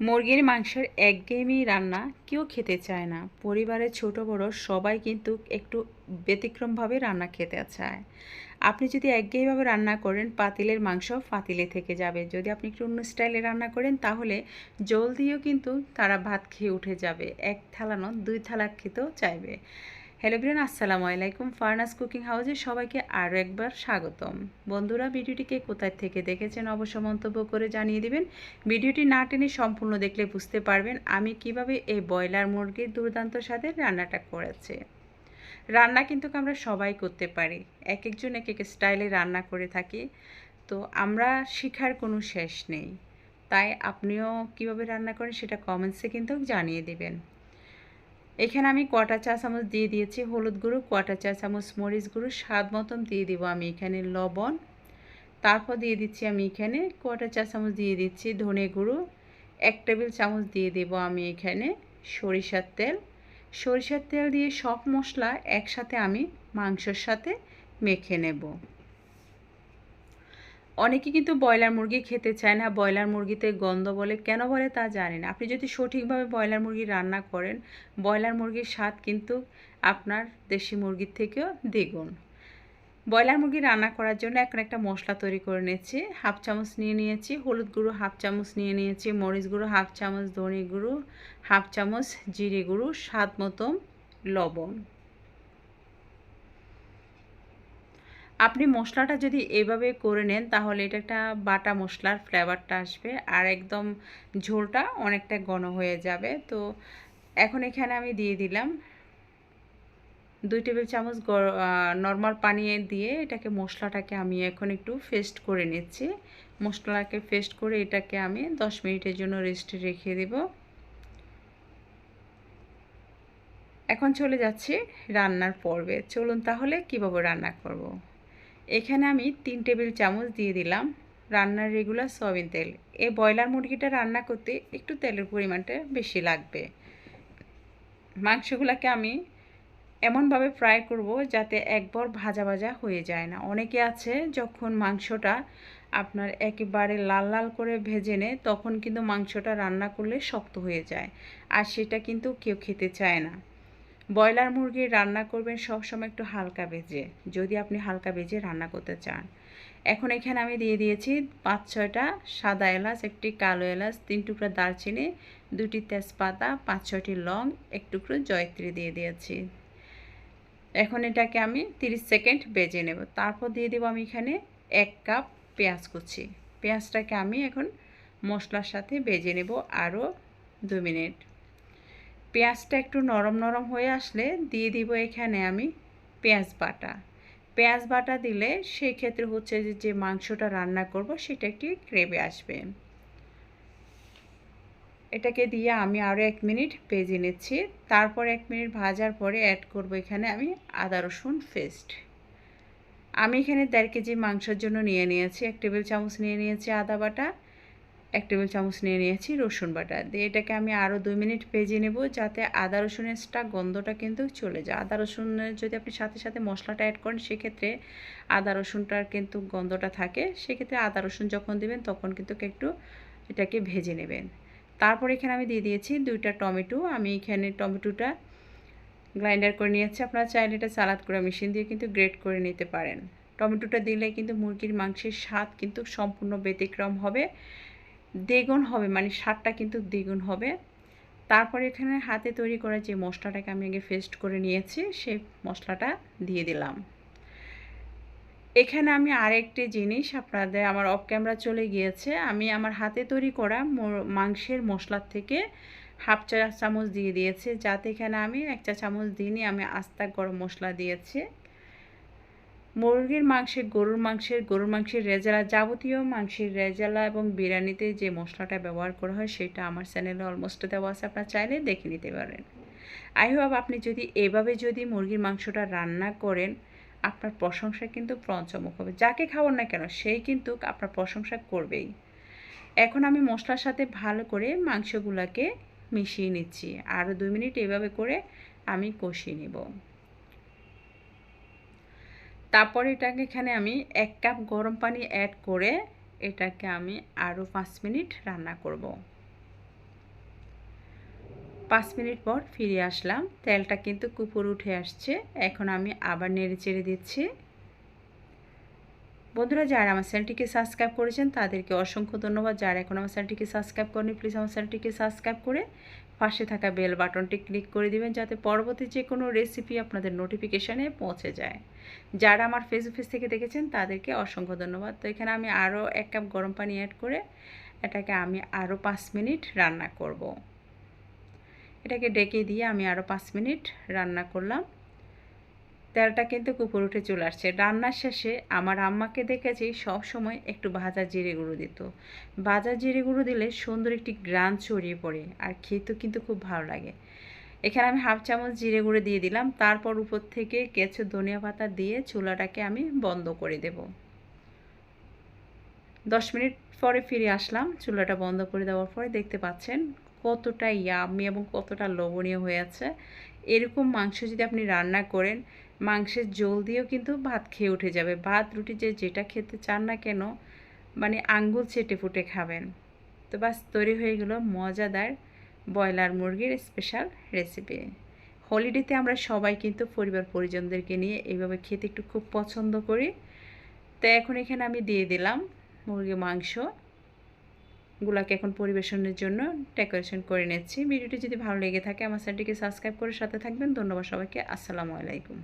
মুরগির মাংসের একঘেয়েমি রান্না কেউ খেতে চায় না। পরিবারের ছোট বড় সবাই কিন্তু একটু ব্যতিক্রমভাবে রান্না খেতে চায়। আপনি যদি একঘেয়েভাবে রান্না করেন, পাতিলের মাংস পাতিলে থেকে যাবে। যদি আপনি একটু অন্য স্টাইলে রান্না করেন, তাহলে জল দিয়েও কিন্তু তারা ভাত খেয়ে উঠে যাবে। এক থালা নয় দুই থালা খেতেও চাইবে। হ্যালো ব্রিয়ান আসসালামু আলাইকুম ফার্নাস কুকিং হাউসে সবাইকে আরও একবার স্বাগতম। বন্ধুরা, ভিডিওটিকে কোথায় থেকে দেখেছেন অবশ্য মন্তব্য করে জানিয়ে দিবেন। ভিডিওটি না টেনে সম্পূর্ণ দেখলে বুঝতে পারবেন আমি কীভাবে এই ব্রয়লার মুরগির দুর্দান্ত স্বাদে রান্নাটা করেছে। রান্না কিন্তু আমরা সবাই করতে পারি। এক একজন এক এক স্টাইলে রান্না করে থাকি। তো আমরা শেখার কোনো শেষ নেই। তাই আপনিও কীভাবে রান্না করেন সেটা কমেন্টসে কিন্তু জানিয়ে দিবেন। এখানে আমি কটা চা চামচ দিয়ে দিয়েছি, হলুদ গুঁড়ো, কটা চা চামচ মরিচ গুঁড়ো, স্বাদ মতন দিয়ে দিব আমি এখানে লবণ। তারপর দিয়ে দিচ্ছি আমি এখানে কটা চা চামচ দিয়ে দিচ্ছি ধনে গুঁড়ো, এক টেবিল চামচ দিয়ে দেব আমি এখানে সরিষার তেল। সরিষার তেল দিয়ে সব মশলা একসাথে আমি মাংসর সাথে মেখে নেব। অনেকে কিন্তু ব্রয়লার মুরগি খেতে চায় না, ব্রয়লার মুরগিতে গন্ধ বলে, কেন বলে তা জানি না। আপনি যদি সঠিকভাবে ব্রয়লার মুরগি রান্না করেন, ব্রয়লার মুরগির স্বাদ কিন্তু আপনার দেশি মুরগির থেকেও দ্বিগুণ। ব্রয়লার মুরগি রান্না করার জন্য এখন একটা মশলা তৈরি করে নিয়েছি, হাফ চামচ নিয়ে নিয়েছি, হলুদ গুঁড়ো হাফ চামচ নিয়ে নিয়েছি, মরিচ গুঁড়ো হাফ চামচ, ধনে গুঁড়ো হাফ চামচ, জিরে গুঁড়ো, স্বাদ মতো লবণ। আপনি মশলাটা যদি এভাবে করে নেন, তাহলে এটা একটা বাটা মশলার ফ্লেভারটা আসবে আর একদম ঝোলটা অনেকটা ঘন হয়ে যাবে। তো এখন এখানে আমি দিয়ে দিলাম দুই টেবিল চামচ নর্মাল পানি দিয়ে এটাকে, মশলাটাকে আমি এখন একটু ফেস্ট করে নিচ্ছি। মশলাকে ফেস্ট করে এটাকে আমি দশ মিনিটের জন্য রেস্টে রেখে দেব। এখন চলে যাচ্ছি রান্নার পর্বে। চলুন তাহলে কীভাবে রান্না করব। এখানে আমি তিন টেবিল চামচ দিয়ে দিলাম রান্নার রেগুলার সয়াবিন তেল। এই ব্রয়লার মুরগিটা রান্না করতে একটু তেলের পরিমাণটা বেশি লাগবে। মাংসগুলোকে আমি এমনভাবে ফ্রাই করব যাতে একবার ভাজা ভাজা হয়ে যায় না। অনেকে আছে যখন মাংসটা আপনার একেবারে লাল লাল করে ভেজে নেয়, তখন কিন্তু মাংসটা রান্না করলে শক্ত হয়ে যায়। আর সেটা কিন্তু কেউ খেতে চায় না। ব্রয়লার মুরগির রান্না করবেন সবসময় একটু হালকা ভেজে, যদি আপনি হালকা ভেজে রান্না করতে চান। এখন এখানে আমি দিয়ে দিয়েছি পাঁচ, ছয়টা সাদা এলাচ, একটি কালো এলাচ, তিন টুকরো দারচিনি, দুটি তেজপাতা, পাঁচ, ছয়টি লং, এক টুকরো জয়ত্রী দিয়ে দিয়েছি। এখন এটাকে আমি 30 সেকেন্ড বেজে নেব। তারপর দিয়ে দেবো আমি এখানে এক কাপ পেঁয়াজ কুচি। পেঁয়াজটাকে আমি এখন মশলার সাথে বেজে নেব আরও দু মিনিট। পেঁয়াজটা একটু নরম নরম হয়ে আসলে দিয়ে দিব এখানে আমি পেঁয়াজ বাটা। পেঁয়াজ বাটা দিলে সেই ক্ষেত্রে হচ্ছে যে যে মাংসটা রান্না করব সেটা একটি গ্রেভি আসবে। এটাকে দিয়ে আমি আরও এক মিনিট ভেজে নিচ্ছি। তারপর এক মিনিট ভাজার পরে অ্যাড করব এখানে আমি আদা রসুন পেস্ট আমি এখানে দেড় কেজি মাংসের জন্য নিয়ে নিয়েছি, এক টেবিল চামচ নিয়ে নিয়েছি আদা বাটা। এক টেবিল চামচ নিয়ে নিয়েছি রসুন বাটা। দিয়ে এটাকে আমি আরও দুই মিনিট ভেজে নেব যাতে আদা রসুনের স্টা গন্ধটা কিন্তু চলে যায়। আদা রসুনের যদি আপনি সাথে সাথে মশলাটা অ্যাড করেন, সেক্ষেত্রে আদা রসুনটার কিন্তু গন্ধটা থাকে। সেক্ষেত্রে আদা রসুন যখন দেবেন, তখন কিন্তু একটু এটাকে ভেজে নেবেন। তারপর এখানে আমি দিয়ে দিয়েছি দুইটা টমেটো। আমি এখানে টমেটোটা গ্রাইন্ডার করে নিয়েছি। আপনারা চাইলে এটা সালাদ করে মেশিন দিয়ে কিন্তু গ্রেট করে নিতে পারেন। টমেটোটা দিলে কিন্তু মুরগির মাংসের স্বাদ কিন্তু সম্পূর্ণ ব্যতিক্রম হবে। দ্বিগুণ হবে মানে স্বাদটা কিন্তু দ্বিগুণ হবে। তারপরে এখানে হাতে তৈরি করা যে মশলাটাকে আমি আগে ফেস্ট করে নিয়েছি সেই মশলাটা দিয়ে দিলাম। এখানে আমি আরেকটি জিনিস আপনাদের, আমার অফ ক্যামেরা চলে গিয়েছে। আমি আমার হাতে তৈরি করা মাংসের মশলার থেকে হাফ চা, চামচ দিয়ে দিয়েছি। যাতে এখানে আমি এক চা, চামচ দিনই আমি আস্তা গরম মশলা দিয়েছি। মুরগির মাংসের গরুর মাংসের গরুর মাংসের রেজালা যাবতীয় মাংসের রেজালা এবং বিরিয়ানিতে যে মশলাটা ব্যবহার করা হয় সেটা আমার চ্যানেলে অলমোস্ট দেওয়া আছে, আপনার চাইলে দেখে নিতে পারেন। আই হোপ আপনি যদি এভাবে যদি মুরগির মাংসটা রান্না করেন, আপনার প্রশংসা কিন্তু পঞ্চমুখ হবে। যাকে খাওয়ান না কেন, সেই কিন্তু আপনার প্রশংসা করবেই। এখন আমি মশলার সাথে ভালো করে মাংসগুলোকে মিশিয়ে নিচ্ছি। আরও দুই মিনিট এভাবে করে আমি কষিয়ে নেব। তারপর এটাকে এখানে আমি এক কাপ গরম পানি অ্যাড করে এটাকে আমি আরও পাঁচ মিনিট রান্না করব। পাঁচ মিনিট পর ফিরে আসলাম। তেলটা কিন্তু কুপুর উঠে আসছে। এখন আমি আবার নেড়ে চেড়ে দিচ্ছি। বন্ধুরা, যারা আমার চ্যানেলটিকে সাবস্ক্রাইব করেছেন, তাদেরকে অসংখ্য ধন্যবাদ। যারা এখন আমার চ্যানেলটিকে সাবস্ক্রাইব করেনি প্লিজ আমার চ্যানেলটিকে সাবস্ক্রাইব করে পাশে থাকা বেল বাটনটি ক্লিক করে দিবেন, যাতে পরবর্তী যে কোনো রেসিপি আপনাদের নোটিফিকেশানে পৌঁছে যায়। যারা আমার ফেসবুক পেজ থেকে দেখেছেন, তাদেরকে অসংখ্য ধন্যবাদ। তো এখানে আমি আরও এক কাপ গরম পানি অ্যাড করে এটাকে আমি আরও পাঁচ মিনিট রান্না করব। এটাকে ডেকে দিয়ে আমি আরও পাঁচ মিনিট রান্না করলাম। তেলটা কিন্তু কুপুর উঠে চলে আসছে। রান্নার শেষে আমার আম্মাকে দেখেছি সব সময় একটু ভাজা জিরে গুঁড়ো দিত। ভাজা জিরে গুঁড়ো দিলে সুন্দর একটি গ্রান ছড়িয়ে পড়ে আর খেতেও কিন্তু খুব ভালো লাগে। এখানে আমি হাফ চামচ জিরে গুঁড়ো দিয়ে দিলাম। তারপর উপর থেকে কেঁচো ধনিয়া পাতা দিয়ে চুলাটাকে আমি বন্ধ করে দেব। দশ মিনিট পরে ফিরে আসলাম। চুলাটা বন্ধ করে দেওয়ার পরে দেখতে পাচ্ছেন কতটা ইয়ামি এবং কতটা লোভনীয় হয়ে আছে। এরকম মাংস যদি আপনি রান্না করেন মাংসের জল দিয়েও কিন্তু ভাত খেয়ে উঠে যাবে। ভাত, রুটি যে যেটা খেতে চান না কেন মানে আঙ্গুল চেটে ফুটে খাবেন। তো বাস তৈরি হয়ে গেল মজাদার ব্রয়লার মুরগির স্পেশাল রেসিপি হলিডেতে আমরা সবাই কিন্তু পরিবার পরিজনদেরকে নিয়ে এইভাবে খেতে একটু খুব পছন্দ করি। তো এখন এখানে আমি দিয়ে দিলাম মুরগি মাংস। গুলাকে এখন পরিবেশনের জন্য ডেকোরেশন করে নিচ্ছি। ভিডিওটি যদি ভালো লেগে থাকে, আমার চ্যানেলটিকে সাবস্ক্রাইব করে সাথে থাকবেন। ধন্যবাদ সবাইকে। আসসালামু আলাইকুম।